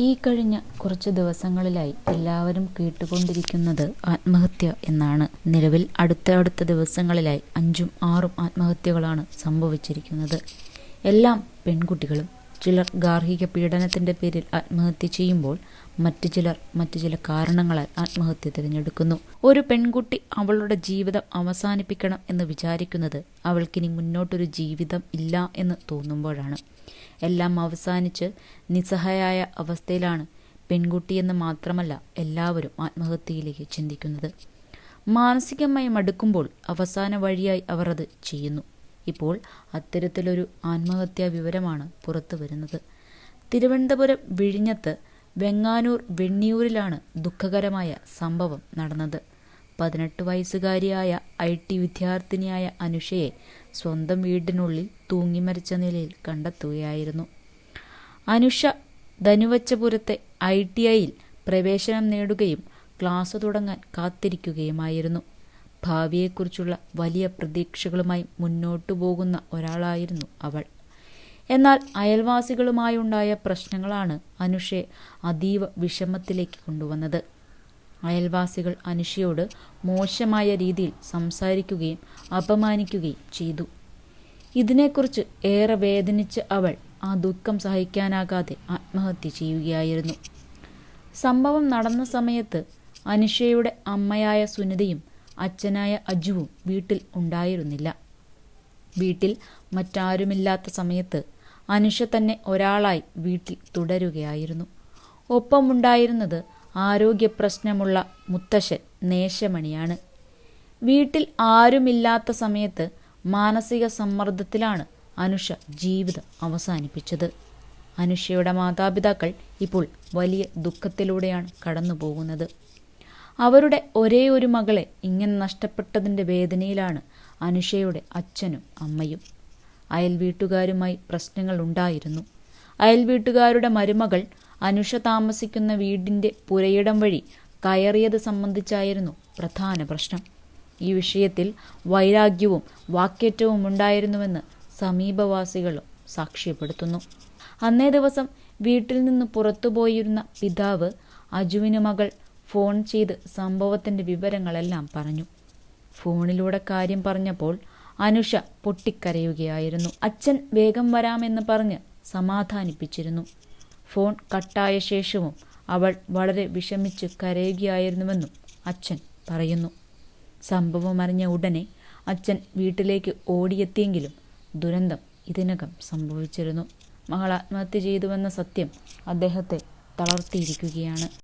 ഈ കഴിഞ്ഞ കുറച്ച് ദിവസങ്ങളിലായി എല്ലാവരും കേട്ടുകൊണ്ടിരിക്കുന്നത് ആത്മഹത്യ എന്നാണ്. നിലവിൽ അടുത്ത അടുത്ത ദിവസങ്ങളിലായി അഞ്ചും ആറും ആത്മഹത്യകളാണ് സംഭവിച്ചിരിക്കുന്നത്. എല്ലാം പെൺകുട്ടികളും ചിലർ ഗാർഹിക പീഡനത്തിന്റെ പേരിൽ ആത്മഹത്യ ചെയ്യുമ്പോൾ മറ്റു ചിലർ മറ്റു ചില കാരണങ്ങളാൽ ആത്മഹത്യ തിരഞ്ഞെടുക്കുന്നു. ഒരു പെൺകുട്ടി അവളുടെ ജീവിതം അവസാനിപ്പിക്കണം എന്ന് വിചാരിക്കുന്നത് അവൾക്കിനി മുന്നോട്ടൊരു ജീവിതം ഇല്ല എന്ന് തോന്നുമ്പോഴാണ്. എല്ലാം അവസാനിച്ച് നിസ്സഹായായ അവസ്ഥയിലാണ് പെൺകുട്ടി പെൺകുട്ടിയെന്ന് മാത്രമല്ല എല്ലാവരും ആത്മഹത്യയിലേക്ക് ചിന്തിക്കുന്നത്. മാനസികമായി മടുക്കുമ്പോൾ അവസാന വഴിയായി അവർ അത് ചെയ്യുന്നു. ഇപ്പോൾ അത്തരത്തിലൊരു ആത്മഹത്യാ വിവരമാണ് പുറത്തു വരുന്നത്. തിരുവനന്തപുരം വിഴിഞ്ഞത്ത് വെങ്ങാനൂർ വെണ്ണിയൂരിലാണ് ദുഃഖകരമായ സംഭവം നടന്നത്. പതിനെട്ട് വയസ്സുകാരിയായ ഐ ടി വിദ്യാർത്ഥിനിയായ അനുഷയെ സ്വന്തം വീടിനുള്ളിൽ തൂങ്ങിമരിച്ച നിലയിൽ കണ്ടെത്തുകയായിരുന്നു. അനുഷ ധനുവച്ചപുരത്തെ ഐ ടി ഐയിൽ പ്രവേശനം നേടുകയും ക്ലാസ് തുടങ്ങാൻ കാത്തിരിക്കുകയുമായിരുന്നു. ഭാവിയെക്കുറിച്ചുള്ള വലിയ പ്രതീക്ഷകളുമായി മുന്നോട്ടു പോകുന്ന ഒരാളായിരുന്നു അവൾ. എന്നാൽ അയൽവാസികളുമായുണ്ടായ പ്രശ്നങ്ങളാണ് അനുഷയെ അതീവ വിഷമത്തിലേക്ക് കൊണ്ടുവന്നത്. അയൽവാസികൾ അനുഷയോട് മോശമായ രീതിയിൽ സംസാരിക്കുകയും അപമാനിക്കുകയും ചെയ്തു. ഇതിനെക്കുറിച്ച് ഏറെ വേദനിച്ച് അവൾ ആ ദുഃഖം സഹിക്കാനാകാതെ ആത്മഹത്യ ചെയ്യുകയായിരുന്നു. സംഭവം നടന്ന സമയത്ത് അനുഷയുടെ അമ്മയായ സുനിതയും അച്ഛനായ അജുവും വീട്ടിൽ ഉണ്ടായിരുന്നില്ല. വീട്ടിൽ മറ്റാരുമില്ലാത്ത സമയത്ത് അനുഷ തന്നെ ഒരാളായി വീട്ടിൽ തുടരുകയായിരുന്നു. ഒപ്പമുണ്ടായിരുന്നത് ആരോഗ്യ പ്രശ്നമുള്ള മുത്തശ്ശൻ നേശമണിയാണ്. വീട്ടിൽ ആരുമില്ലാത്ത സമയത്ത് മാനസിക സമ്മർദ്ദത്തിലാണ് അനുഷ ജീവിതം അവസാനിപ്പിച്ചത്. അനുഷയുടെ മാതാപിതാക്കൾ ഇപ്പോൾ വലിയ ദുഃഖത്തിലൂടെയാണ് കടന്നു പോകുന്നത് അവരുടെ ഒരേ ഒരു മകളെ ഇങ്ങനെ നഷ്ടപ്പെട്ടതിന്റെ വേദനയിലാണ് അനുഷയുടെ അച്ഛനും അമ്മയും. അയൽ വീട്ടുകാരുമായി പ്രശ്നങ്ങൾ ഉണ്ടായിരുന്നു. അയൽ വീട്ടുകാരുടെ മരുമകൾ അനുഷ താമസിക്കുന്ന വീടിന്റെ പുരയിടം വഴി കയറിയത് സംബന്ധിച്ചായിരുന്നു പ്രധാന പ്രശ്നം. ഈ വിഷയത്തിൽ വൈരാഗ്യവും വാക്കേറ്റവും ഉണ്ടായിരുന്നുവെന്ന് സമീപവാസികളും സാക്ഷ്യപ്പെടുത്തുന്നു. അന്നേ ദിവസം വീട്ടിൽ നിന്ന് പുറത്തുപോയിരുന്ന പിതാവ് അജുവിന് മകൾ ഫോൺ ചെയ്ത് സംഭവത്തിന്റെ വിവരങ്ങളെല്ലാം പറഞ്ഞു. ഫോണിലൂടെ കാര്യം പറഞ്ഞപ്പോൾ അനുഷ പൊട്ടിക്കരയുകയായിരുന്നു. അച്ഛൻ വേഗം വരാമെന്ന് പറഞ്ഞ് സമാധാനിപ്പിച്ചിരുന്നു. ഫോൺ കട്ടായ ശേഷവും അവൾ വളരെ വിഷമിച്ച് കരയുകയായിരുന്നുവെന്നും അച്ഛൻ പറയുന്നു. സംഭവം അറിഞ്ഞ ഉടനെ അച്ഛൻ വീട്ടിലേക്ക് ഓടിയെത്തിയെങ്കിലും ദുരന്തം ഇതിനകം സംഭവിച്ചിരുന്നു. മകൾ ആത്മഹത്യ ചെയ്തുവെന്ന സത്യം അദ്ദേഹത്തെ തളർത്തിയിരിക്കുകയാണ്.